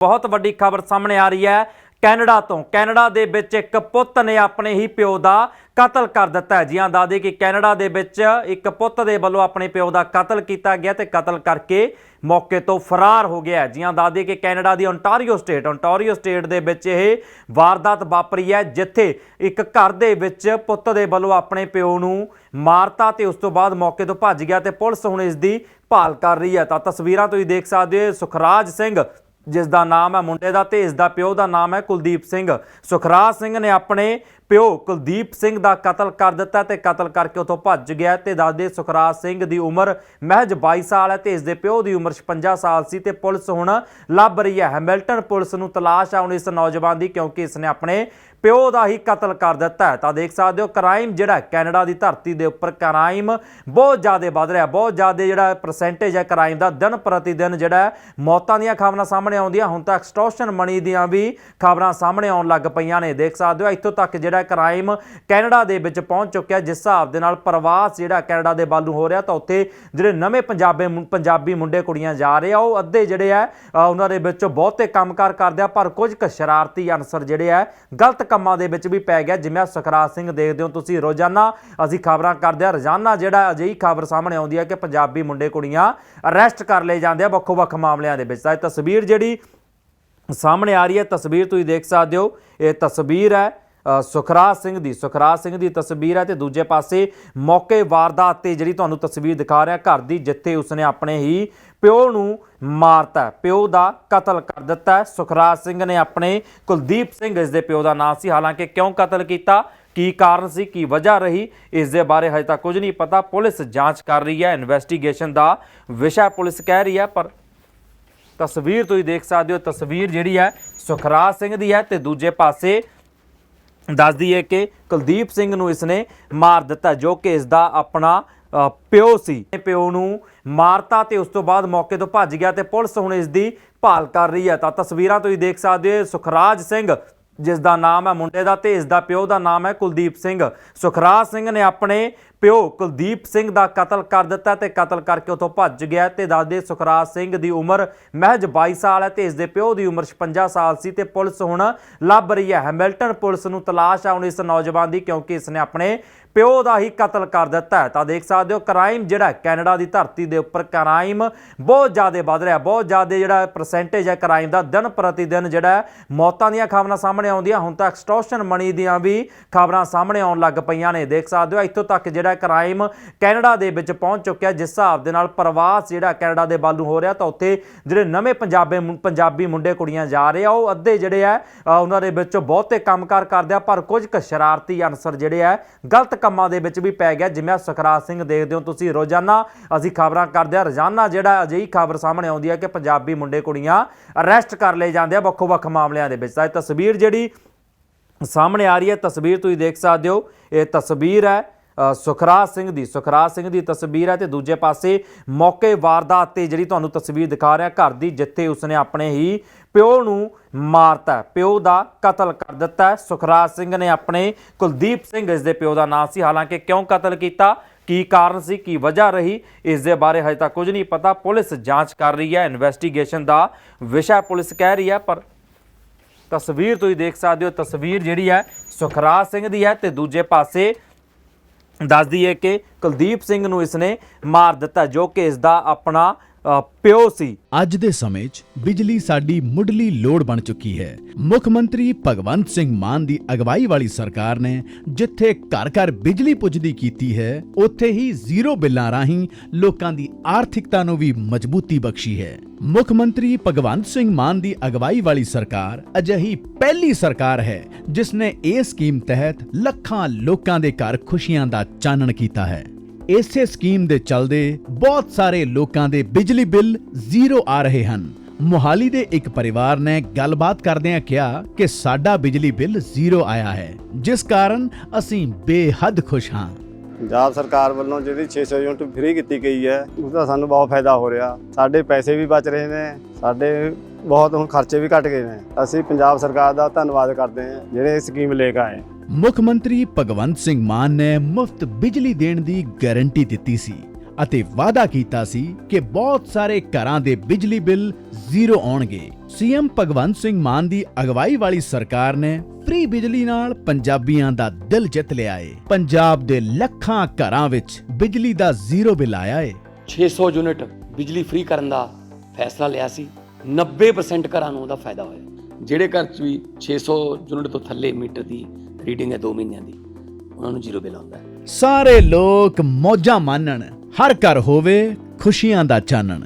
ਬਹੁਤ ਵੱਡੀ ਖਬਰ ਸਾਹਮਣੇ ਆ ਰਹੀ ਹੈ। ਕੈਨੇਡਾ ਤੋਂ, ਕੈਨੇਡਾ ਦੇ ਵਿੱਚ ਇੱਕ ਪੁੱਤ ਨੇ ਆਪਣੇ ਹੀ ਪਿਓ ਦਾ ਕਤਲ ਕਰ ਦਿੱਤਾ ਹੈ। ਜੀਆਂ ਦਾਦੇ ਕਿ ਕੈਨੇਡਾ ਦੇ ਵਿੱਚ ਇੱਕ ਪੁੱਤ ਦੇ ਵੱਲੋਂ ਆਪਣੇ ਪਿਓ ਦਾ ਕਤਲ ਕੀਤਾ ਗਿਆ ਤੇ ਕਤਲ ਕਰਕੇ ਮੌਕੇ ਤੋਂ ਫਰਾਰ ਹੋ ਗਿਆ ਹੈ। ਜੀਆਂ ਦਾਦੇ ਕਿ ਕੈਨੇਡਾ ਦੀ ਓਨਟਾਰੀਓ ਸਟੇਟ ਓਨਟਾਰੀਓ ਸਟੇਟ ਦੇ ਵਿੱਚ ਇਹ ਵਾਰਦਾਤ ਵਾਪਰੀ ਹੈ, ਜਿੱਥੇ ਇੱਕ ਘਰ ਦੇ ਵਿੱਚ ਪੁੱਤ ਦੇ ਵੱਲੋਂ ਆਪਣੇ ਪਿਓ ਨੂੰ ਮਾਰਤਾ ਤੇ ਉਸ ਤੋਂ ਬਾਅਦ ਮੌਕੇ ਤੋਂ ਭੱਜ ਗਿਆ ਤੇ ਪੁਲਿਸ ਹੁਣ ਇਸ ਦੀ ਭਾਲ ਕਰ ਰਹੀ ਹੈ। ਤਾਂ ਤਸਵੀਰਾਂ ਤੁਸੀਂ ਦੇਖ ਸਕਦੇ ਹੋ। ਸੁਖਰਾਜ ਸਿੰਘ ਜਿਸ ਦਾ ਨਾਮ ਹੈ ਮੁੰਡੇ ਦਾ ਤੇ ਇਸ ਦਾ ਪਿਓ ਦਾ ਨਾਮ ਹੈ ਕੁਲਦੀਪ ਸਿੰਘ। ਸੁਖਰਾਜ ਸਿੰਘ ਨੇ ਆਪਣੇ ਪਿਓ ਕੁਲਦੀਪ ਸਿੰਘ ਦਾ ਕਤਲ ਕਰ ਦਿੱਤਾ ਤੇ ਕਤਲ ਕਰਕੇ ਉਥੋਂ ਭੱਜ ਗਿਆ ਤੇ ਦੱਸਦੇ ਸੁਖਰਾਜ ਸਿੰਘ ਦੀ ਉਮਰ ਮਹਿਜ 22 ਸਾਲ ਹੈ ਤੇ ਇਸ ਦੇ ਪਿਓ ਦੀ ਉਮਰ 56 ਸਾਲ ਸੀ ਤੇ ਪੁਲਿਸ ਹੁਣ ਲੱਭ ਰਹੀ ਹੈ। ਹੈਮਿਲਟਨ ਪੁਲਿਸ ਨੂੰ ਤਲਾਸ਼ ਹੈ ਹੁਣ ਇਸ ਨੌਜਵਾਨ ਦੀ ਕਿਉਂਕਿ ਇਸ ਨੇ ਆਪਣੇ ਪਿਓ ਦਾ ਹੀ ਕਤਲ ਕਰ ਦਿੱਤਾ ਤਾਂ ਦੇਖ ਸਕਦੇ ਹੋ ਕ੍ਰਾਈਮ ਜਿਹੜਾ ਕੈਨੇਡਾ ਦੀ ਧਰਤੀ ਦੇ ਉੱਪਰ ਕ੍ਰਾਈਮ ਬਹੁਤ ਜ਼ਿਆਦਾ ਵੱਧ ਰਿਹਾ ਬਹੁਤ ਜ਼ਿਆਦਾ ਜਿਹੜਾ ਪਰਸੈਂਟੇਜ ਹੈ ਕ੍ਰਾਈਮ ਦਾ, ਦਿਨ ਪ੍ਰਤੀ ਦਿਨ ਜਿਹੜਾ ਮੌਤਾਂ ਦੀਆਂ ਖਬਰਾਂ ਸਾਹਮਣੇ ਆਉਂਦੀਆਂ। ਹੁਣ ਤਾਂ ਐਕਸਟੋਰਸ਼ਨ ਮਨੀ ਦੀਆਂ ਵੀ ਖਬਰਾਂ ਸਾਹਮਣੇ ਆਉਣ ਲੱਗ ਪਈਆਂ ਨੇ। ਦੇਖ ਸਕਦੇ ਹੋ, ਇੱਥੋਂ ਤੱਕ ਜਿਹੜਾ ਕ੍ਰਾਈਮ ਕੈਨੇਡਾ ਦੇ ਵਿੱਚ ਪਹੁੰਚ ਚੁੱਕਿਆ ਜਿਸ ਹਿਸਾਬ ਦੇ ਨਾਲ ਪ੍ਰਵਾਸ ਜਿਹੜਾ ਕੈਨੇਡਾ ਦੇ ਵੱਲ ਨੂੰ ਹੋ ਰਿਹਾ, ਤਾਂ ਉੱਥੇ ਜਿਹੜੇ ਨਵੇਂ ਪੰਜਾਬੀ ਪੰਜਾਬੀ ਮੁੰਡੇ ਕੁੜੀਆਂ ਜਾ ਰਹੇ ਆ, ਉਹ ਅੱਧੇ ਜਿਹੜੇ ਆ ਉਹਨਾਂ ਦੇ ਵਿੱਚੋਂ ਬਹੁਤੇ ਕੰਮਕਾਰ ਕਰਦੇ ਆ। ਪਰ ਕੁਝ ਕੁ ਸ਼ਰਾਰਤੀ ਅਨਸਰ ਜਿਹੜੇ ਆ ਗਲਤ ਕੰਮਾਂ ਦੇ ਵਿੱਚ ਵੀ ਪੈ ਗਿਆ। ਜਿਵੇਂ ਸੁਖਰਾਜ ਸਿੰਘ ਦੇਖਦੇ ਹੋ ਤੁਸੀਂ ਰੋਜ਼ਾਨਾ ਅਸੀਂ ਖਬਰਾਂ ਕਰਦੇ ਆ ਰੋਜ਼ਾਨਾ ਜਿਹੜਾ ਅਜਿਹੀ ਖਬਰ ਸਾਹਮਣੇ ਆਉਂਦੀ ਹੈ ਕਿ ਪੰਜਾਬੀ ਮੁੰਡੇ ਕੁੜੀਆਂ ਅਰੈਸਟ ਕਰ ਲਏ ਜਾਂਦੇ ਆ ਵੱਖੋ-ਵੱਖ ਮਾਮਲਿਆਂ ਦੇ ਵਿੱਚ। ਤਾਂ ਇਹ ਤਸਵੀਰ ਜਿਹੜੀ ਸਾਹਮਣੇ ਆ ਰਹੀ ਹੈ ਤਸਵੀਰ ਤੁਸੀਂ ਦੇਖ ਸਕਦੇ ਹੋ। ਇਹ ਤਸਵੀਰ ਹੈ ਅ, ਸੁਖਰਾਜ ਸਿੰਘ ਦੀ। ਸੁਖਰਾਜ ਸਿੰਘ ਦੀ ਤਸਵੀਰ ਹੈ ਤੇ ਦੂਜੇ ਪਾਸੇ ਮੌਕੇ ਵਾਰਦਾਤ ਤੇ ਜਿਹੜੀ ਤੁਹਾਨੂੰ ਤਸਵੀਰ ਦਿਖਾ ਰਿਹਾ ਘਰ ਦੀ ਜਿੱਥੇ ਉਸਨੇ ਆਪਣੇ ਹੀ ਪਿਓ ਨੂੰ ਮਾਰਤਾ ਪਿਓ ਦਾ ਕਤਲ ਕਰ ਦਿੱਤਾ ਸੁਖਰਾਜ ਸਿੰਘ ਨੇ ਆਪਣੇ ਕੁਲਦੀਪ ਸਿੰਘ, ਇਸ ਦੇ ਪਿਓ ਦਾ ਨਾਮ ਸੀ। ਹਾਲਾਂਕਿ ਕਿਉਂ ਕਤਲ ਕੀਤਾ? ਕੀ ਕਾਰਨ ਸੀ? ਕੀ ਵਜ੍ਹਾ ਰਹੀ? ਇਸ ਦੇ ਬਾਰੇ ਹਜੇ ਤੱਕ ਕੁਝ ਨਹੀਂ ਪਤਾ। ਪੁਲਿਸ ਜਾਂਚ ਕਰ ਰਹੀ ਹੈ। ਇਨਵੈਸਟੀਗੇਸ਼ਨ ਦਾ ਵਿਸ਼ਾ ਪੁਲਿਸ ਕਹਿ ਰਹੀ ਹੈ, ਪਰ ਤਸਵੀਰ ਤੁਸੀਂ ਦੇਖ ਸਕਦੇ ਹੋ। ਤਸਵੀਰ ਜਿਹੜੀ ਹੈ ਸੁਖਰਾਜ ਸਿੰਘ ਦੀ ਹੈ ਤੇ ਦੂਜੇ ਪਾਸੇ ਦੱਸਦੀ ਹੈ ਕਿ ਕੁਲਦੀਪ ਸਿੰਘ ਨੂੰ ਇਸਨੇ ਮਾਰ ਦਿੱਤਾ, ਜੋ ਕਿ ਇਸ ਦਾ ਆਪਣਾ ਪਿਓ ਸੀ। ਪਿਓ ਨੂੰ ਮਾਰਤਾ ਤੇ ਉਸ ਤੋਂ ਬਾਅਦ ਮੌਕੇ ਤੋਂ ਭੱਜ ਗਿਆ ਤੇ ਪੁਲਿਸ ਹੁਣ ਇਸ ਦੀ ਭਾਲ ਕਰ ਰਹੀ ਹੈ। ਤਾਂ ਤਸਵੀਰਾਂ ਤੁਸੀਂ ਦੇਖ ਸਕਦੇ ਹੋ, ਸੁਖਰਾਜ ਸਿੰਘ, ਜਿਸ ਦਾ ਨਾਮ ਹੈ ਮੁੰਡੇ ਦਾ ਤੇ ਇਸ ਦਾ ਪਿਓ ਦਾ ਨਾਮ ਹੈ ਕੁਲਦੀਪ ਸਿੰਘ। ਸੁਖਰਾਜ ਸਿੰਘ ਨੇ ਆਪਣੇ ਪਿਓ ਕੁਲਦੀਪ ਸਿੰਘ ਦਾ ਕਤਲ ਕਰ ਦਿੱਤਾ ਤੇ ਕਤਲ ਕਰਕੇ ਉਥੋਂ ਭੱਜ ਗਿਆ ਤੇ ਦਾਦੇ ਸੁਖਰਾਜ ਸਿੰਘ ਦੀ ਉਮਰ ਮਹਿਜ 22 ਸਾਲ ਹੈ ਤੇ ਇਸ ਦੇ ਪਿਓ ਦੀ ਉਮਰ 56 ਸਾਲ ਸੀ ਤੇ ਪੁਲਿਸ ਹੁਣ ਲੱਭ ਰਹੀ ਹੈ। ਹੈਮਿਲਟਨ ਪੁਲਿਸ ਨੂੰ ਤਲਾਸ਼ ਹੈ ਹੁਣ ਇਸ ਨੌਜਵਾਨ ਦੀ ਕਿਉਂਕਿ ਇਸ ਨੇ ਆਪਣੇ ਪਿਓ ਦਾ ਹੀ ਕਤਲ ਕਰ ਦਿੱਤਾ ਤਾਂ ਦੇਖ ਸਕਦੇ ਹੋ ਕ੍ਰਾਈਮ ਜਿਹੜਾ ਕੈਨੇਡਾ ਦੀ ਧਰਤੀ ਦੇ ਉੱਪਰ ਕ੍ਰਾਈਮ ਬਹੁਤ ਜ਼ਿਆਦਾ ਵੱਧ ਰਿਹਾ ਬਹੁਤ ਜ਼ਿਆਦਾ ਜਿਹੜਾ ਪਰਸੈਂਟੇਜ ਹੈ ਕ੍ਰਾਈਮ ਦਾ ਦਿਨ ਪ੍ਰਤੀ ਦਿਨ ਜਿਹੜਾ ਮੌਤਾਂ ਦੀਆਂ ਖਬਰਾਂ ਸਾਹਮਣੇ ਆਉਂਦੀਆਂ। ਹੁਣ ਤਾਂ ਐਕਸਟੋਰਸ਼ਨ ਮਨੀ ਦੀਆਂ ਵੀ ਖਬਰਾਂ ਸਾਹਮਣੇ ਆਉਣ ਲੱਗ ਪਈਆਂ ਨੇ। ਦੇਖ ਸਕਦੇ ਹੋ, ਇੱਥੋਂ ਤੱਕ ਜਿਹੜਾ ਕ੍ਰਾਈਮ ਕੈਨੇਡਾ ਦੇ ਵਿੱਚ ਪਹੁੰਚ ਚੁੱਕਿਆ, ਜਿਸ ਹਿਸਾਬ ਦੇ ਨਾਲ ਪ੍ਰਵਾਸ ਜਿਹੜਾ ਕੈਨੇਡਾ ਦੇ ਵੱਲ ਨੂੰ ਹੋ ਰਿਹਾ, ਤਾਂ ਉੱਥੇ ਜਿਹੜੇ ਨਵੇਂ ਪੰਜਾਬੀ ਪੰਜਾਬੀ ਮੁੰਡੇ ਕੁੜੀਆਂ ਜਾ ਰਹੇ ਆ, ਉਹ ਅੱਧੇ ਜਿਹੜੇ ਆ ਉਹਨਾਂ ਦੇ ਵਿੱਚੋਂ ਬਹੁਤੇ ਕੰਮਕਾਰ ਕਰਦੇ ਆ, ਪਰ ਕੁਝ ਕੁ ਸ਼ਰਾਰਤੀ ਅਨਸਰ ਜਿਹੜੇ ਆ, ਗਲਤ ਕੰਮਾਂ ਦੇ ਵਿੱਚ ਵੀ ਪੈ ਗਿਆ। ਜਿਵੇਂ ਸੁਖਰਾਜ ਸਿੰਘ ਦੇਖਦੇ ਹੋ ਤੁਸੀਂ, ਰੋਜ਼ਾਨਾ ਅਸੀਂ ਖਬਰਾਂ ਕਰਦੇ ਆ, ਰੋਜ਼ਾਨਾ ਜਿਹੜਾ ਅਜਿਹੀ ਖਬਰ ਸਾਹਮਣੇ ਆਉਂਦੀ ਹੈ ਕਿ ਪੰਜਾਬੀ ਮੁੰਡੇ ਕੁੜੀਆਂ ਅਰੈਸਟ ਕਰ ਲਏ ਜਾਂਦੇ ਆ ਵੱਖੋ-ਵੱਖ ਮਾਮਲਿਆਂ ਦੇ ਵਿੱਚ। ਤਾਂ ਇਹ ਤਸਵੀਰ ਜਿਹੜੀ ਸਾਹਮਣੇ ਆ ਰਹੀ ਹੈ, ਤਸਵੀਰ ਤੁਸੀਂ ਦੇਖ ਸਕਦੇ ਹੋ, ਇਹ ਤਸਵੀਰ ਹੈ ਸੁਖਰਾਜ ਸਿੰਘ ਦੀ। ਸੁਖਰਾਜ ਸਿੰਘ ਦੀ ਤਸਵੀਰ ਹੈ ਤੇ ਦੂਜੇ ਪਾਸੇ ਮੌਕੇ ਵਾਰਦਾਤ ਤੇ ਜਿਹੜੀ ਤੁਹਾਨੂੰ ਤਸਵੀਰ ਦਿਖਾ ਰਿਹਾ, ਘਰ ਦੀ ਜਿੱਥੇ ਉਸਨੇ ਆਪਣੇ ਹੀ ਪਿਓ ਨੂੰ ਮਾਰਤਾ ਪਿਓ ਦਾ ਕਤਲ ਕਰ ਦਿੱਤਾ ਸੁਖਰਾਜ ਸਿੰਘ ਨੇ ਆਪਣੇ ਕੁਲਦੀਪ ਸਿੰਘ, ਇਸ ਦੇ ਪਿਓ ਦਾ ਨਾਮ ਸੀ। ਹਾਲਾਂਕਿ ਕਿਉਂ ਕਤਲ ਕੀਤਾ? ਕੀ ਕਾਰਨ ਸੀ? ਕੀ ਵਜ੍ਹਾ ਰਹੀ? ਇਸ ਦੇ ਬਾਰੇ ਹਜੇ ਤੱਕ ਕੁਝ ਨਹੀਂ ਪਤਾ। ਪੁਲਿਸ ਜਾਂਚ ਕਰ ਰਹੀ ਹੈ। ਇਨਵੈਸਟੀਗੇਸ਼ਨ ਦਾ ਵਿਸ਼ਾ ਪੁਲਿਸ ਕਹਿ ਰਹੀ ਹੈ, ਪਰ ਤਸਵੀਰ ਤੁਸੀਂ ਦੇਖ ਸਕਦੇ ਹੋ। ਤਸਵੀਰ ਜਿਹੜੀ ਹੈ ਸੁਖਰਾਜ ਸਿੰਘ ਦੀ ਹੈ ਤੇ ਦੂਜੇ ਪਾਸੇ ਦੱਸਦੀ ਹੈ ਕਿ ਕੁਲਦੀਪ ਸਿੰਘ ਨੂੰ ਇਸਨੇ ਮਾਰ ਦਿੱਤਾ ਜੋ ਕਿ ਇਸ ਦਾ ਆਪਣਾ ਪਿਓ ਸੀ। ਅੱਜ ਦੇ ਸਮੇਂ 'ਚ ਬਿਜਲੀ ਸਾਡੀ ਮੁੱਢਲੀ ਲੋੜ ਬਣ ਚੁੱਕੀ ਹੈ। ਮੁੱਖ ਮੰਤਰੀ ਭਗਵੰਤ ਸਿੰਘ ਮਾਨ ਦੀ ਅਗਵਾਈ ਵਾਲੀ ਸਰਕਾਰ ਨੇ ਜਿੱਥੇ ਘਰ-ਘਰ ਬਿਜਲੀ ਪੁੱਜਦੀ ਕੀਤੀ ਹੈ, ਉੱਥੇ ਹੀ ਜ਼ੀਰੋ ਬਿੱਲਾਂ ਰਾਹੀਂ ਲੋਕਾਂ ਦੀ ਆਰਥਿਕਤਾ ਨੂੰ ਵੀ ਮਜ਼ਬੂਤੀ ਬਖਸ਼ੀ ਹੈ। ਮੁੱਖ ਮੰਤਰੀ ਭਗਵੰਤ ਸਿੰਘ ਮਾਨ ਦੀ ਅਗਵਾਈ ਵਾਲੀ ਸਰਕਾਰ ਅਜਿਹੀ ਪਹਿਲੀ ਸਰਕਾਰ ਹੈ ਜਿਸ ਨੇ ਇਸ ਸਕੀਮ ਤਹਿਤ ਲੱਖਾਂ ਲੋਕਾਂ ਦੇ ਘਰ ਖੁਸ਼ੀਆਂ ਦਾ ਚਾਨਣ ਕੀਤਾ ਹੈ। ਇਸੇ ਸਕੀਮ ਦੇ ਚੱਲਦੇ ਬਹੁਤ ਸਾਰੇ ਲੋਕਾਂ ਦੇ ਬਿਜਲੀ ਬਿੱਲ ਜ਼ੀਰੋ ਆ ਰਹੇ ਹਨ। ਮੁਹਾਲੀ ਦੇ ਇੱਕ ਪਰਿਵਾਰ ਨੇ ਗੱਲਬਾਤ ਕਰਦਿਆਂ ਕਿਹਾ ਕਿ ਸਾਡਾ ਬਿਜਲੀ ਬਿੱਲ ਜ਼ੀਰੋ ਆਇਆ ਹੈ, ਜਿਸ ਕਾਰਨ ਅਸੀਂ ਬੇਹੱਦ ਖੁਸ਼ ਹਾਂ। ਪੰਜਾਬ ਸਰਕਾਰ ਵੱਲੋਂ ਜਿਹੜੀ 600 ਯੂਨਿਟ ਫ੍ਰੀ ਕੀਤੀ ਗਈ ਹੈ ਉਸ ਦਾ ਸਾਨੂੰ ਬਹੁਤ ਫਾਇਦਾ ਹੋ ਰਿਹਾ। ਸਾਡੇ ਪੈਸੇ ਵੀ ਬਚ ਰਹੇ ਨੇ, ਸਾਡੇ ਬਹੁਤ ਹੁਣ ਖਰਚੇ ਵੀ ਘਟ ਗਏ ਨੇ। ਅਸੀਂ ਪੰਜਾਬ ਸਰਕਾਰ ਦਾ ਧੰਨਵਾਦ ਕਰਦੇ ਹਾਂ, ਜਿਹੜੇ ਇਹ ਸਕੀਮ ਲੈ ਕੇ ਆਏ ਮੁੱਖ ਮੰਤਰੀ ਭਗਵੰਤ ਸਿੰਘ ਮਾਨ ਨੇ ਮੁਫਤ ਬਿਜਲੀ ਦੇਣ ਦੀ ਗਾਰੰਟੀ ਦਿੱਤੀ ਸੀ। ਅਤੇ ਵਾਅਦਾ ਕੀਤਾ ਸੀ ਕਿ ਬਹੁਤ ਸਾਰੇ ਘਰਾਂ ਦੇ ਬਿਜਲੀ ਬਿੱਲ ਜ਼ੀਰੋ ਆਉਣਗੇ। ਸੀਐਮ ਭਗਵੰਤ ਸਿੰਘ ਮਾਨ ਦੀ ਅਗਵਾਈ ਵਾਲੀ ਸਰਕਾਰ ਨੇ ਫ੍ਰੀ ਬਿਜਲੀ ਨਾਲ ਪੰਜਾਬੀਆਂ ਦਾ ਦਿਲ ਜਿੱਤ ਲਿਆ ਏ। ਪੰਜਾਬ ਦੇ ਲੱਖਾਂ ਘਰਾਂ ਵਿੱਚ ਬਿਜਲੀ ਦਾ ਜ਼ੀਰੋ ਬਿੱਲ ਆਇਆ ਏ। 600 ਯੂਨਿਟ ਬਿਜਲੀ ਫ੍ਰੀ ਕਰਨ ਦਾ ਫੈਸਲਾ ਲਿਆ ਸੀ। 90% ਘਰਾਂ ਨੂੰ ਉਹਦਾ ਫਾਇਦਾ ਹੋਇਆ। ਜਿਹੜੇ ਘਰ 'ਚ ਵੀ 600 ਯੂਨਿਟ ਤੋਂ ਥੱਲੇ ਮੀਟਰ ਦੀ ਰੀਡਿੰਗ ਹੈ 2 ਮਹੀਨਿਆਂ ਦੀ ਉਹਨਾਂ ਨੂੰ ਜ਼ੀਰੋ ਬਿੱਲ ਆਉਂਦਾ ਸਾਰੇ ਲੋਕ ਮੌਜਾਂ ਮਾਣਨ ਹਰ ਘਰ ਹੋਵੇ ਖੁਸ਼ੀਆਂ ਦਾ ਚਾਨਣ।